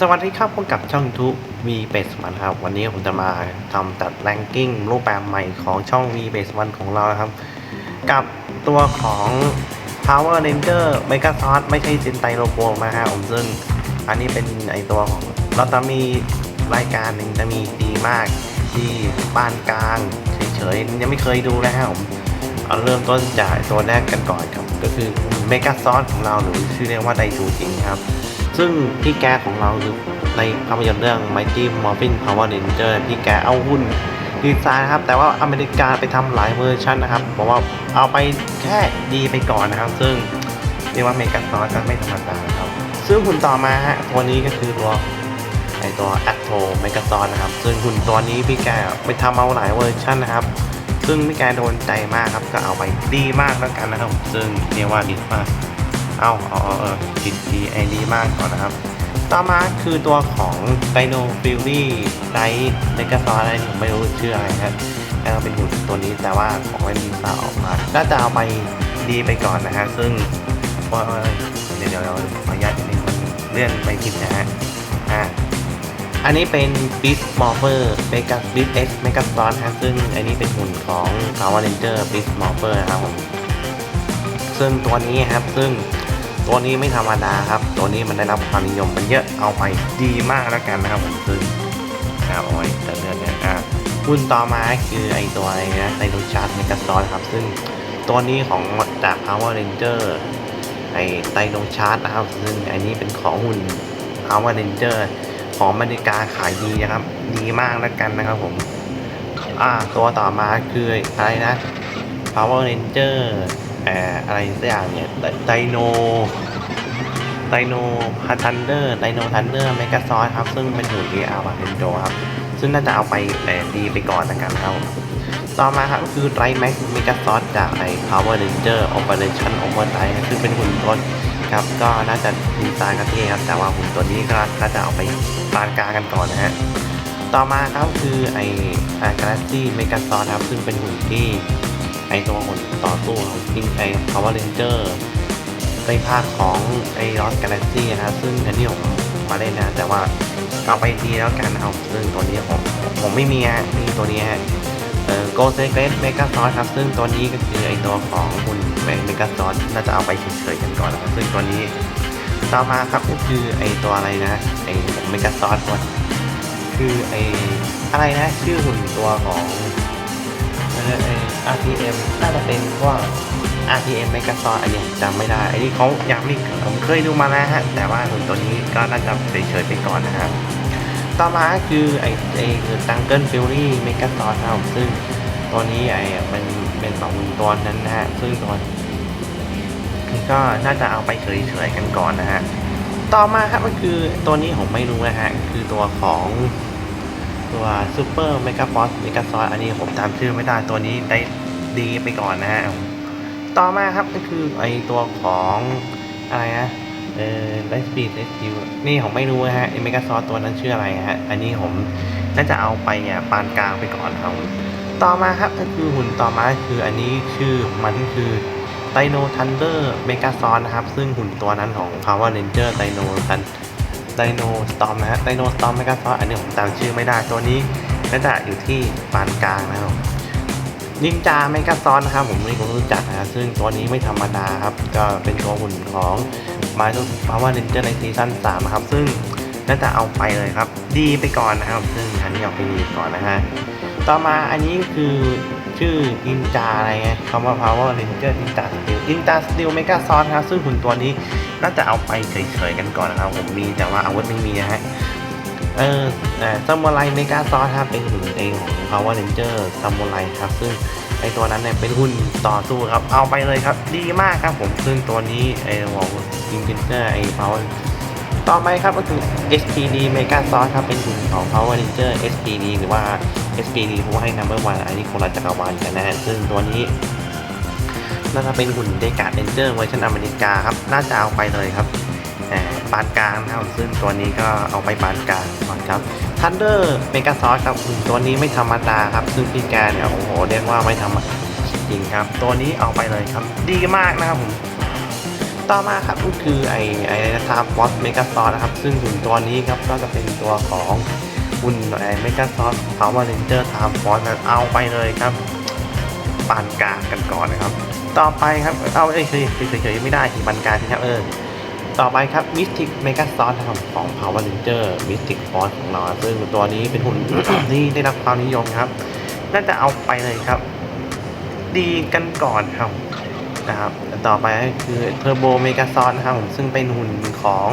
สวัสดีครับพบกับช่องทุวีเบสมันครับ วันนี้ผมจะมาทำจัดแรงกิ้งรูปแบบใหม่ของช่องวีเบสมันของเรานะครับ กับตัวของ Power Ranger Mega s o r ไม่ใช่จินไตโลโกนะฮะผมซึ่ง อันนี้เป็นไอตัวของเราจะมีรายการหนึ่งจะมีดีมาก ที่ปานกลางเฉยๆ ยังไม่เคยดูนะฮะผมเอาเริ่มต้นจากตัวแรกกันก่อนครับ ก็คือ Mega s o r ของเราหรือชื่อเรียกว่าไดจูจริงครับ ซึ่งพี่แกของเราคือในภาพยนตร์เรื่อง Mighty Morphin Power Ranger พี่แกเอาหุ้นดีไซน์นะครับ แต่ว่าอเมริกาไปทำหลายเวอร์ชันนะครับบอกว่าเอาไปแค่ดีไปก่อนนะครับ ซึ่งเรียกว่าเมกาซอสไม่ธรรมดาครับ ซึ่งหุ่นต่อมาฮะตัวนี้ก็คือตัวไอตัว a t t o m e g a z o n นะครับ ซึ่งหุ่นตัวนี้พี่แกไปทำเอาหลายเวอร์ชันนะครับ ซึ่งพี่แกโดนใจมากครับก็เอาไปดีมากแล้วกันนะครับ ซึ่งเรียกว่าดีมาก เอาเอาเอออผิดทีไอดีมากก่อนนะครับ ต่อมาคือตัวของ Dino Fury Light m e g a z o r อะไรผมไม่รู้ชื่ออะไรครับแล้วเป็นหุ่นตัวนี้แต่ว่าของไม่มีสาออกมาก็จะเอาไปดีไปก่อนนะฮะซึ่งเดี๋ยวเดี๋ยวเดี๋ยวขออนุญาตนิดนึงมันเลื่อนไปผิดนะฮะอ่าอันนี้เป็น Beast Morpher Mega Beast X Mega s o r ฮะซึ่งอันนี้เป็นหุ่นของ Power Ranger Beast Morpher นะครับผมซึ่งตัวนี้ครับซึ่ง ตัวนี้ไม่ธรรมดาครับ ตัวนี้มันได้รับความนิยมมันเยอะเอาไปดีมากแล้วกันนะครับผมซึ่งครับเอาไว้แต่เรื่องนี้อะหุ้นต่อมาคือไอตัวอะไรนะไดโนชาร์ดเมกาซอสครับ ซึ่งตัวนี้ของจาก Power Ranger ไอไดโนชาร์ดนะครับ ซึ่งอันนี้เป็นของหุ่น Power Ranger ของอเมริกาขายดีนะครับ ดีมากแล้วกันนะครับผม อ่า ตัวต่อมาคืออะไรนะ Power Ranger เอะไรสักอย่างเนี่ยไดโนไดโนพัทันเดอร์ไดโนทันเดอร์เมกาซอสครับ ซึ่งเป็นหุ่น VR มาเป็นโจครับ ซึ่งน่าจะเอาไปแต่ดีไปก่อนนะครับครับต่อมาครับคือไรแม็กเมกาซอสจากไอ้ Power Ranger Operation Overdrive ซึ่งเป็นหุ่นรถครับก็น่าจะดีไซน์กันเท่ครับ แต่ว่าหุ่นตัวนี้ก็น่าจะเอาไปปานกลางกันก่อนนะฮะต่อมาครับคือไอ้กาแล็กซี่เมกาซอสครับ ซึ่งเป็นหุ่นที่ ตัวหุ่นต่อสู้ของพิงไอ Power Ranger ในภาคของไอ Lost Galaxy นะครับซึ่งอันนี้ผมมาเล่นนะ แต่ว่าเอาไปดีแล้วกันนะครับซึ่งตัวนี้ผมผมไม่มีฮะมีตัวนี้ฮะเอ่อ Go Secret Mega s o r ครับ ซึ่งตัวนี้ก็คือไอตัวของหุ่นเมกาซอสน่าจะเอาไปเฉยๆกันก่อนนะครับซึ่งตัวนี้ต่อมาครับก็คือไอตัวอะไรนะไอเมกาซอสตัวคือไออะไรนะชื่อหุ่นตัวของ ไอ RPM น่าจะเป็นพวก RPM ไมกระซออันนี้จำไม่ได้ อันนี้เขายังไม่ผมเคยดูมาแล้วฮะ แต่ว่าหุ่นตัวนี้ก็น่าจะเฉยๆไปก่อนนะครับ ต่อมาคือไอไอคือตังเกิลฟิลลี่เมกาซอครับซึ่งตัวนี้ไอเป็นเป็นสองหุ่นตัวนั้นนะฮะ ซึ่งตัวก็น่าจะเอาไปเฉยๆกันก่อนนะฮะ ต่อมาครับก็คือตัวนี้ผมไม่รู้นะฮะ คือตัวของ ตัวซูเปอร์เมกาฟอสเมกาซอยอันนี้ผมจำชื่อไม่ได้ตัวนี้ได้ดีไปก่อนนะฮะต่อมาครับก็คือไอตัวของอะไรนะเออไลสปีดไลสคิวนี่ผมไม่รู้นะฮะเมกาซอตัวนั้นชื่ออะไรฮะ อันนี้ผมน่าจะเอาไปอะปานกลางไปก่อนครับต่อมาครับก็คือหุ่นต่อมาคืออันนี้ชื่อมันคือไดโนทันเดอร์เมกาซอนนะครับ ซึ่งหุ่นตัวนั้นของ Power Ranger ไดโนทัน ไดโนสตอมนะฮะไดโนสตอมเมกาซอสอันนี้ผมจำชื่อไม่ได้ตัวนี้น่าจะอยู่ที่ปานกลางนะครับนินจาเมกาซอนนะครับผมไม่รู้จักนะซึ่งตัวนี้ไม่ธรรมดาครับก็เป็นตัวหุ่นของมาโนพาวเวอร์เรนเจอร์ในซีซั่น3นะครับ ซึ่งน่าจะเอาไปเลยครับ ดีไปก่อนนะครับ ซึ่งอันนี้เอาไปดีก่อนนะฮะต่อมาอันนี้คือ ชื่อนินจาอะไรเงี้ยคำว่า power ranger นินจาสติลนินจาสติลเมกาซอนครับซึ่งหุ่นตัวนี้น่าจะเอาไปเฉยๆกันก่อนนะครับ ผมมีแต่ว่าอาวุธไม่มีนะฮะเออซัมมูไรเมกาซอสครับเป็นหุ่นเองของ Power Ranger ซัมมูไรครับ ซึ่งไอตัวนั้นเนี่ยเป็นหุ่นต่อสู้ครับ เอาไปเลยครับ ดีมากครับผมซึ่งตัวนี้ไอของจิงจินเจอร์ไอ Power ต่อไปครับก็คือ SPD Mega s o r ครับเป็นหุ่นของ Power Ranger SPD หรือว่า SPD ผู้ให้ number one อันนี้คนละจักรวาลกันนะฮะซึ่งตัวนี้น่าจะเป็นหุ่นเดกาเดนเจอร์เวอร์ชันอเมริกาครับ น่าจะเอาไปเลยครับปานกลางนะครับซึ่งตัวนี้ก็เอาไปปานกลางก่อนครับทันเดอร์เมกาซอสครับหุ่นตัวนี้ไม่ธรรมดาครับ ซึ่งพี่แกเนี่ยโอ้โหเรียกว่าไม่ธรรมดาจริงครับ ตัวนี้เอาไปเลยครับ ดีมากนะครับผมต่อมาครับก็คือไอไอนะครับวอตเมกาซอสนะครับ ซึ่งหุ่นตัวนี้ครับก็จะเป็นตัวของ หุ่นไอเมกาซอสพาวเวอร์เรนเจอร์ไทม์ฟอสเอาไปเลยครับปานกลางกันก่อนนะครับ ต่อไปครับเอาเอ้ยเฉยเฉยๆไม่ได้ที่ปานกลางครับเออต่อไปครับมิสติกเมกาซอสนะครับของ Power Ranger Mystic Force ของเรา ซึ่งตัวนี้เป็นหุ่นที่ได้รับความนิยมครับ น่าจะเอาไปเลยครับ ดีกันก่อนครับนะครับ ต่อไปก็คือเทอร์โบเมกาซอสนะครับผมซึ่งเป็นหุ่นของ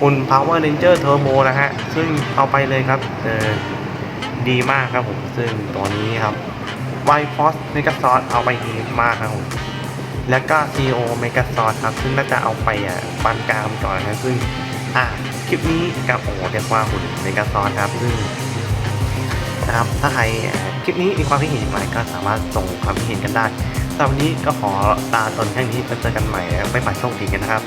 หุ่น Power Ranger Turbo นะฮะ ซึ่งเอาไปเลยครับเออดีมากครับผม ซึ่งตัวนี้ครับ White Force Mega s o s เอาไปดีมากครับผมแล้วก็ CEO Mega s o s ครับ ซึ่งน่าจะเอาไปอะปานกลางก่อนนะซึ่งอะคลิปนี้กับโอ้เรียกว่าหุ่น Mega s o s ครับ ซึ่งนะครับ ถ้าใครคลิปนี้มีความคิดเห็นอย่างไรก็สามารถส่งความคิดเห็นกันได้สำหรับวันนี้ก็ขอลาตนแค่นี้แล้วเจอกันใหม่ไปฝ่ายโชคดีกันนะครับ